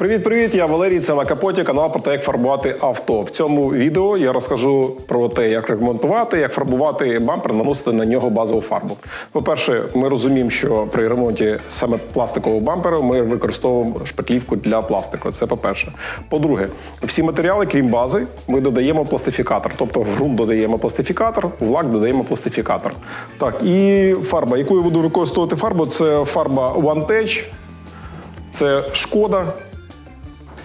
Привіт-привіт! Я Валерій. Це на капоті канал про те, як фарбувати авто. В цьому відео я розкажу про те, як ремонтувати, як фарбувати бампер, наносити на нього базову фарбу. По-перше, ми розуміємо, що при ремонті саме пластикового бамперу ми використовуємо шпаклівку для пластику. Це по-перше. По-друге, всі матеріали, крім бази, ми додаємо пластифікатор. Тобто в ґрунт додаємо пластифікатор, в лак додаємо пластифікатор. Так, і фарба. Яку я буду використовувати фарбу? Це фарба One це шкода.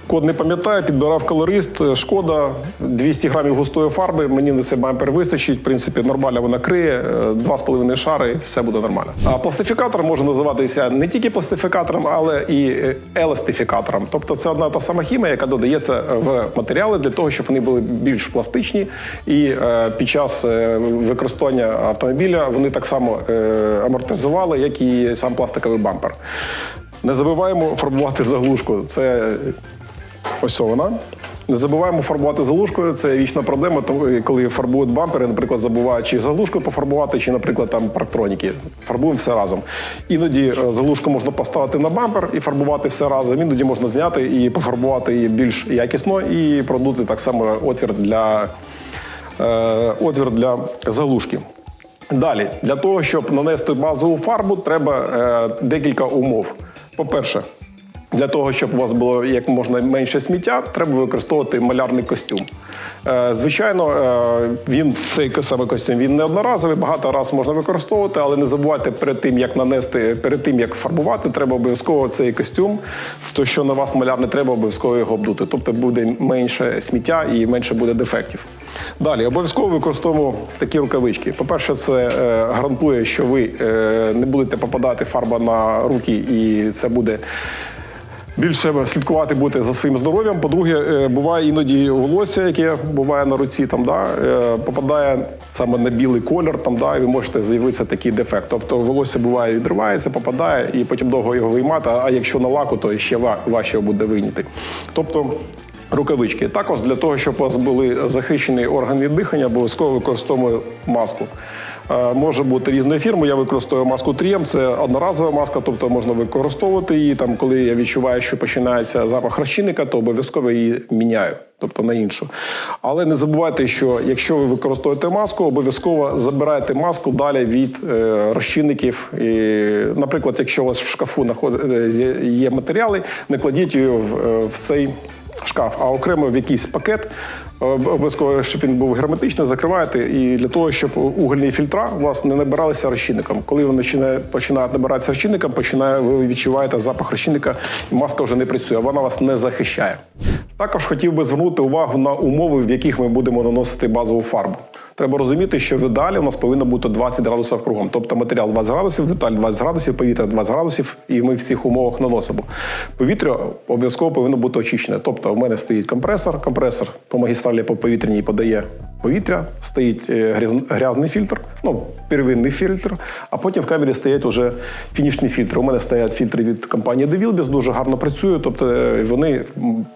Код не пам'ятаю, підбирав колорист. Шкода 200 грамів густої фарби. Мені на це бампер вистачить. В принципі, нормально вона криє, е, 2,5 шари, все буде нормально. А пластифікатор може називатися не тільки пластифікатором, але і е, еластифікатором. Тобто це одна та сама хімія, яка додається в матеріали для того, щоб вони були більш пластичні, і е, під час е, використання автомобіля вони так само е, амортизували, як і сам пластиковий бампер. Не забуваємо фарбувати заглушку. Це Ось вона. Не забуваємо фарбувати заглушкою. Це вічна проблема, коли фарбують бампери, наприклад, забувають чи заглушкою пофарбувати, чи, наприклад, там парктроніки. Фарбуємо все разом. Іноді е, заглушку можна поставити на бампер і фарбувати все разом. Іноді можна зняти і пофарбувати її більш якісно і продути так само отвір для, е, отвір для заглушки. Далі, для того, щоб нанести базову фарбу, треба е, декілька умов. По-перше, для того, щоб у вас було як можна менше сміття, треба використовувати малярний костюм. Е, Звичайно, е, він цей саме костюм він не одноразовий, багато разів можна використовувати, але не забувайте перед тим, як нанести, перед тим як фарбувати, треба обов'язково цей костюм. То що на вас маляр не треба, обов'язково його обдути. Тобто буде менше сміття і менше буде дефектів. Далі обов'язково використовуємо такі рукавички. По-перше, це е, гарантує, що ви не будете попадати фарба на руки, і це буде більше слідкувати будете за своїм здоров'ям. По-друге, е, буває іноді волосся, яке буває на руці, там да е, попадає саме на білий колір, там да, і ви можете з'явитися такий дефект. Тобто волосся буває відривається, попадає, і потім довго його виймати. А якщо на лаку, то ще ва- важче буде вийняти. Тобто. Рукавички. Також для того, щоб у вас були захищені органи дихання, обов'язково використовуємо маску. Е, Може бути різної фірми. Я використовую маску Трієм. Це одноразова маска, тобто можна використовувати її. Там, коли я відчуваю, що починається запах розчинника, то обов'язково її міняю, тобто на іншу. Але не забувайте, що якщо ви використовуєте маску, обов'язково забирайте маску далі від е, розчинників. І, наприклад, якщо у вас в шкафу е, є матеріали, не кладіть її в цей шкаф, а окремо в якийсь пакет. е, Обов'язково, щоб він був герметичний, закриваєте. І для того, щоб угольні фільтра у вас не набиралися розчинником. Коли вони починають набиратися розчинником, починає, ви відчуваєте запах розчинника, і маска вже не працює, вона вас не захищає. Також хотів би звернути увагу на умови, в яких ми будемо наносити базову фарбу. Треба розуміти, що в ідеалі у нас повинно бути 20 градусів кругом. Тобто матеріал 20 градусів, деталь 20 градусів, повітря 20 градусів, і ми в цих умовах наносимо. Повітря обов'язково повинно бути очищене. Тобто, в мене стоїть компресор, компресор по магістралі по повітряній подає повітря, стоїть е, грязний фільтр, ну, первинний фільтр, а потім в камері стоять уже фінішні фільтри. У мене стоять фільтри від компанії DeVilbiss, дуже гарно працюють, тобто е, вони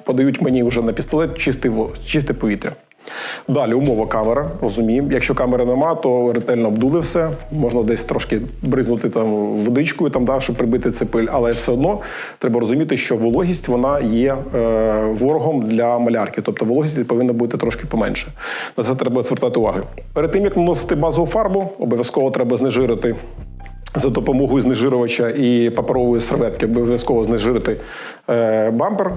подають мені вже на пістолет чисте, чисте повітря. Далі умова камера, розуміємо. Якщо камери нема, то ретельно обдули все. Можна десь трошки бризнути там водичкою, там, да, щоб прибити це пиль. Але все одно треба розуміти, що вологість вона є е, ворогом для малярки. Тобто вологість повинна бути трошки поменше. На це треба звертати увагу. Перед тим як наносити базову фарбу, обов'язково треба знежирити. За допомогою знежирювача і паперової серветки обов'язково знежирити е, бампер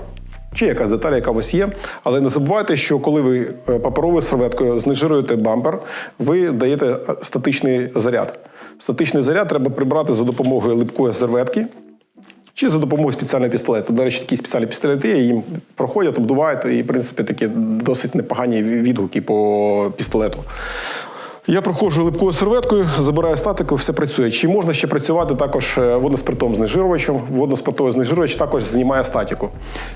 чи якась деталь, яка у вас є. Але не забувайте, що коли ви е, паперовою серветкою знежируєте бампер, ви даєте е, статичний заряд. Статичний заряд треба прибрати за допомогою липкої серветки. Чи за допомогою спеціального пістолету. До речі, такі спеціальні пістолети їм проходять, обдувають, і, в принципі, такі досить непогані відгуки по пістолету. Я проходжу липкою серветкою, забираю статику, все працює. Чи можна ще працювати також е, водноспиртовим знежирювачем? Водноспиртовий знежирювач також знімає статику.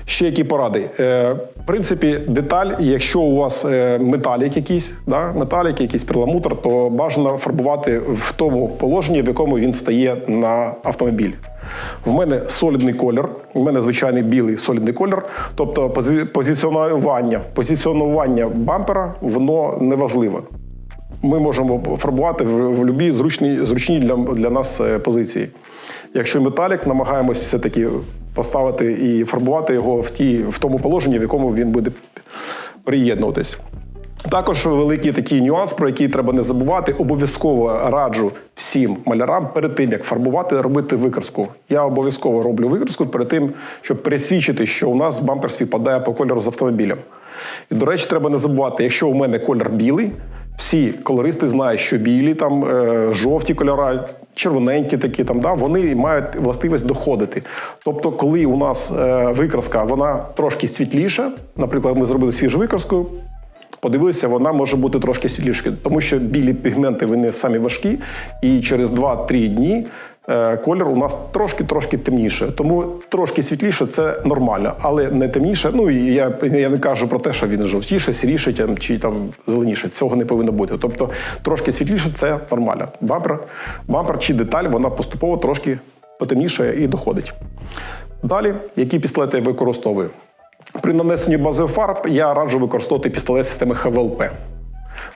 Ще які поради? Е, в принципі, деталь, якщо у вас е, металік якийсь, да, металік, якийсь перламутр, то бажано фарбувати в тому положенні, в якому він стає на автомобіль. В мене солідний колір, у мене звичайний білий солідний колір. Тобто пози- позиціонування, позиціонування бампера воно не важливе. Ми можемо фарбувати в, в зручній, зручній для, для нас е, позиції. Якщо металік, намагаємось все-таки поставити і фарбувати його в, ті, в тому положенні, в якому він буде приєднуватись. Також великий такий нюанс, про який треба не забувати. Обов'язково раджу всім малярам перед тим, як фарбувати, робити викраску. Я обов'язково роблю викраску перед тим, щоб пересвідчити, що у нас бампер співпадає по кольору з автомобілем. І, до речі, треба не забувати, якщо у мене колір білий, всі колористи знають, що білі, там е, жовті кольори, червоненькі такі, там, да, вони мають властивість доходити. Тобто, коли у нас е, викраска вона трошки світліша, наприклад, ми зробили свіжу викраску, Подивилися, вона може бути трошки світлішкою, тому що білі пігменти вони самі важкі, і через 2-3 дні колір у нас трошки-трошки темніше. Тому трошки світліше це нормально, але не темніше. Ну і я, я не кажу про те, що він жовтіше, сіріше там, чи там зеленіше. Цього не повинно бути. Тобто трошки світліше це нормально. Бампер, бампер чи деталь вона поступово трошки потемніше і доходить. Далі, які пістолети я використовую? При нанесенні базових фарб я раджу використовувати пістолет системи ХВЛП.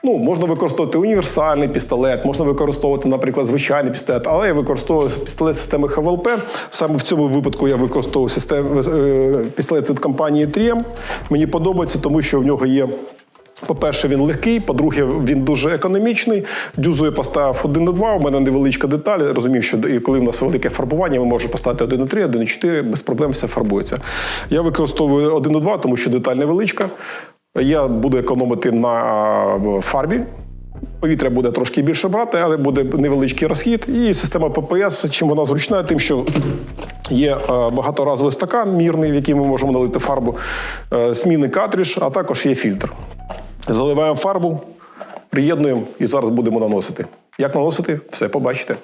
Ну, можна використовувати універсальний пістолет, можна використовувати, наприклад, звичайний пістолет, але я використовую пістолет системи ХВЛП. Саме в цьому випадку я використовую систем, е, пістолет від компанії 3M. Мені подобається, тому що в нього є. По-перше, він легкий, по-друге, він дуже економічний. Дюзу я поставив 1,2, у мене невеличка деталь. Розумів, що коли в нас велике фарбування, ми можемо поставити 1,3, 1,4, без проблем все фарбується. Я використовую 1,2, тому що деталь невеличка. Я буду економити на фарбі. Повітря буде трошки більше брати, але буде невеличкий розхід. І система ППС, чим вона зручна, тим, що є е, багаторазовий стакан мірний, в який ми можемо налити фарбу, е, смінний картридж, а також є фільтр. Заливаємо фарбу, приєднуємо і зараз будемо наносити. Як наносити, все побачите.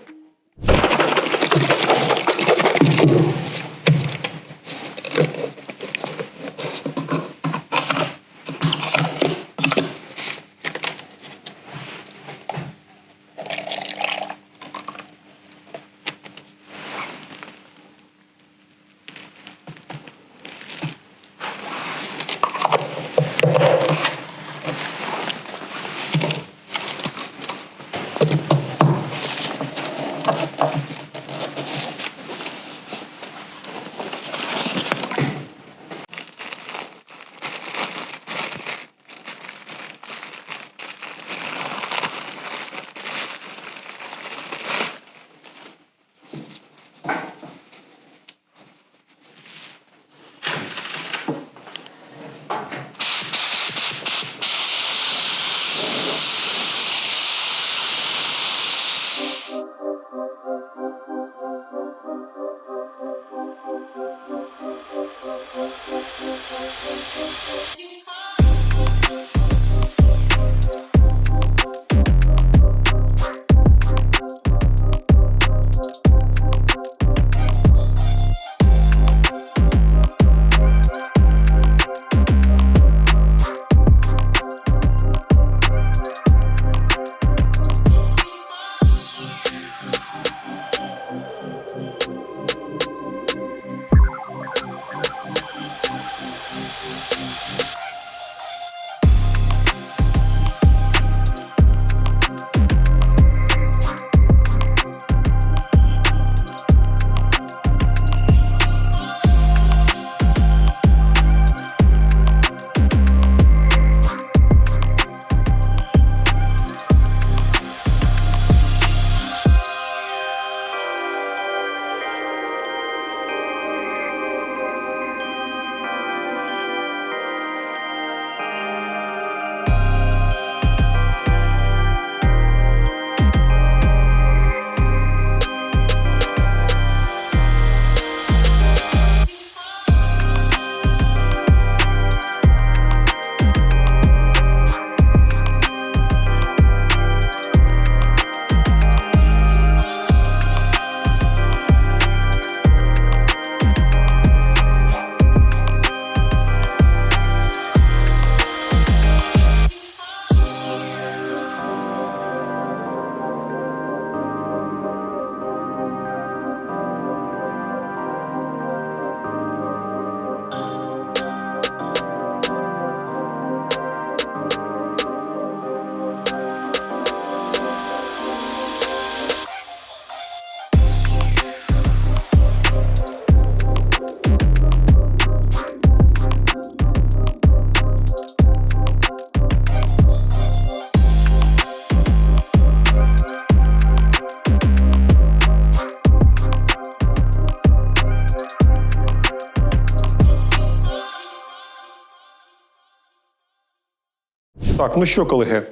Так, ну що, колеги,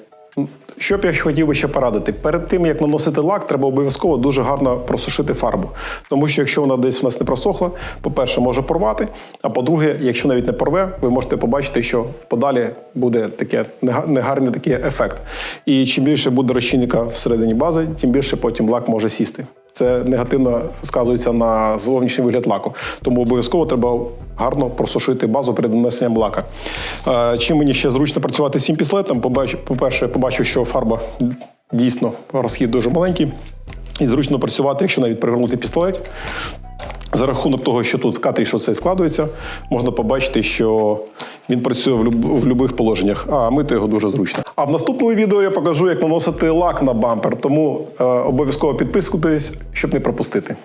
що б я хотів би ще порадити? Перед тим як наносити лак, треба обов'язково дуже гарно просушити фарбу. Тому що якщо вона десь у нас не просохла, по-перше, може порвати. А по-друге, якщо навіть не порве, ви можете побачити, що подалі буде таке нега- негарний такий ефект. І чим більше буде розчинника всередині бази, тим більше потім лак може сісти. Це негативно сказується на зовнішній вигляд лаку. Тому обов'язково треба гарно просушити базу перед нанесенням лака. Е, Чим мені ще зручно працювати з цим післетом? По-перше, побачу, що фарба дійсно розхід дуже маленький. І зручно працювати, якщо навіть пригорнути пістолет. За рахунок того, що тут в кадрі що це складується, можна побачити, що він працює в, люб... будь-яких положеннях, а мити його дуже зручно. А в наступному відео я покажу, як наносити лак на бампер, тому е, обов'язково підписуйтесь, щоб не пропустити.